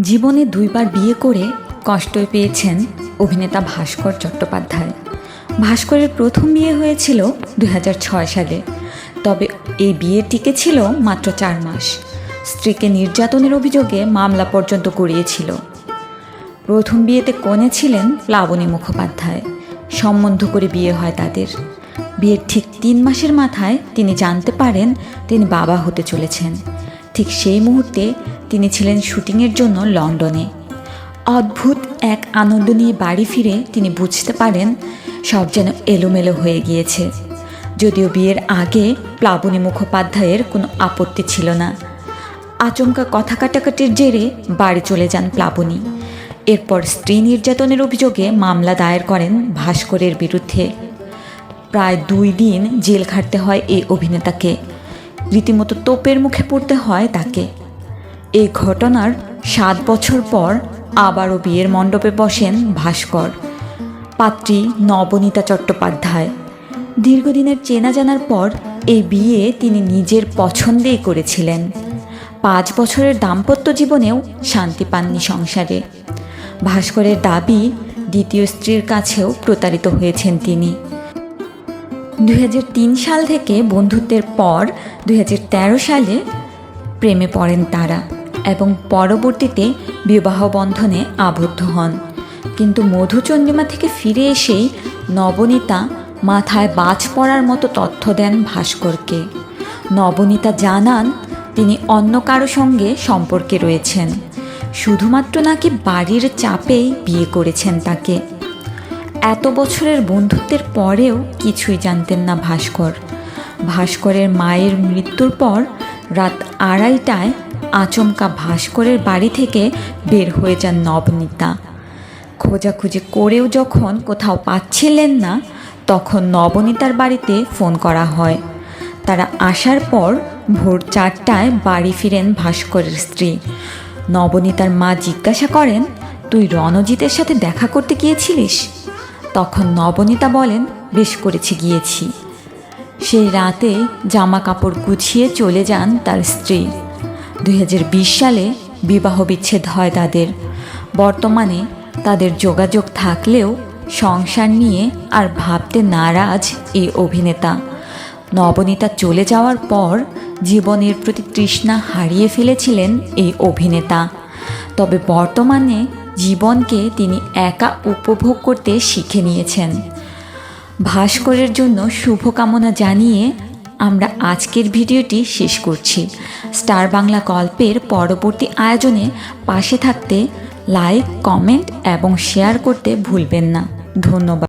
জীবনে দুইবার বিয়ে করে কষ্ট পেয়েছেন অভিনেতা ভাস্কর চট্টোপাধ্যায়। ভাস্করের প্রথম বিয়ে হয়েছিল দুই হাজার ছয় সালে। তবে এই বিয়ে টিকে ছিল মাত্র চার মাস। স্ত্রীকে নির্যাতনের অভিযোগে মামলা পর্যন্ত করিয়েছিল প্রথম বিয়েতে কনে ছিলেন প্লাবনী মুখোপাধ্যায়। সম্বন্ধ করে বিয়ে হয় তাদের। বিয়ের ঠিক তিন মাসের মাথায় তিনি জানতে পারেন তিনি বাবা হতে চলেছেন। ঠিক সেই মুহূর্তে তিনি ছিলেন শুটিংয়ের জন্য লন্ডনে। অদ্ভুত এক আনন্দ নিয়ে বাড়ি ফিরে তিনি বুঝতে পারেন সব যেন এলোমেলো হয়ে গিয়েছে। যদিও বিয়ের আগে প্লাবনী মুখোপাধ্যায়ের কোনো আপত্তি ছিল না। আচমকা কথা কাটাকাটির জেরে বাড়ি চলে যান প্লাবনী। এরপর স্ত্রী নির্যাতনের অভিযোগে মামলা দায়ের করেন ভাস্করের বিরুদ্ধে। প্রায় দুই দিন জেল খাটতে হয় এই অভিনেতাকে। রীতিমতো তোপের মুখে পড়তে হয় তাকে। এই ঘটনার সাত বছর পর আবারও বিয়ের মণ্ডপে বসেন ভাস্কর, পাত্রী নবনীতা চট্টোপাধ্যায়। দীর্ঘদিনের চেনা জানার পর এই বিয়ে তিনি নিজের পছন্দেই করেছিলেন। পাঁচ বছরের দাম্পত্য জীবনেও শান্তি পাননি সংসারে। ভাস্করের দাবি দ্বিতীয় স্ত্রীর কাছেও প্রতারিত হয়েছেন তিনি। দু হাজার তিন সাল থেকে বন্ধুত্বের পর দু হাজার তেরো সালে প্রেমে পড়েন তারা। এবং পরবর্তীতে বিবাহ বন্ধনে আবদ্ধ হন। কিন্তু মধুচন্দ্রিমা থেকে ফিরে এসেই নবনীতা মাথায় বাজ পড়ার মতো তথ্য দেন ভাস্করকে। নবনীতা জানান, তিনি অন্য কারও সঙ্গে সম্পর্কে রয়েছেন। শুধুমাত্র নাকি বাড়ির চাপেই বিয়ে করেছেন তাকে। এত বছরের বন্ধুত্বের পরেও কিছুই জানতেন না ভাস্কর। ভাস্করের মায়ের মৃত্যুর পর রাত আড়াইটায় আচমকা ভাস্করের বাড়ি থেকে বের হয়ে যান নবনীতা। খোঁজাখুঁজি করেও যখন কোথাও পাচ্ছিলেন না, তখন নবনীতার বাড়িতে ফোন করা হয়। তারা আসার পর ভোর চারটায় বাড়ি ফিরেন ভাস্করের স্ত্রী। নবনীতার মা জিজ্ঞাসা করেন, তুই রণজিতের সাথে দেখা করতে গিয়েছিলিস? তখন নবনীতা বলেন, বেশ করেছি, গিয়েছি। সেই রাতে জামা কাপড় গুছিয়ে চলে যান তার স্ত্রী। দুই হাজার বিশ সালে বিবাহ বিচ্ছেদ হয় তাদের। বর্তমানে তাদের যোগাযোগ থাকলেও সংসার নিয়ে আর ভাবতে নারাজ এই অভিনেতা। নবনীতা চলে যাওয়ার পর জীবনের প্রতি তৃষ্ণা হারিয়ে ফেলেছিলেন এই অভিনেতা। তবে বর্তমানে জীবনকে তিনি একা উপভোগ করতে শিখে নিয়েছেন। ভাস্করের জন্য শুভকামনা জানিয়ে আমরা আজকের ভিডিওটি শেষ করছি। স্টার বাংলা গল্পের পরবর্তী আয়োজনে পাশে থাকতে লাইক কমেন্ট এবং শেয়ার করতে ভুলবেন না। ধন্যবাদ।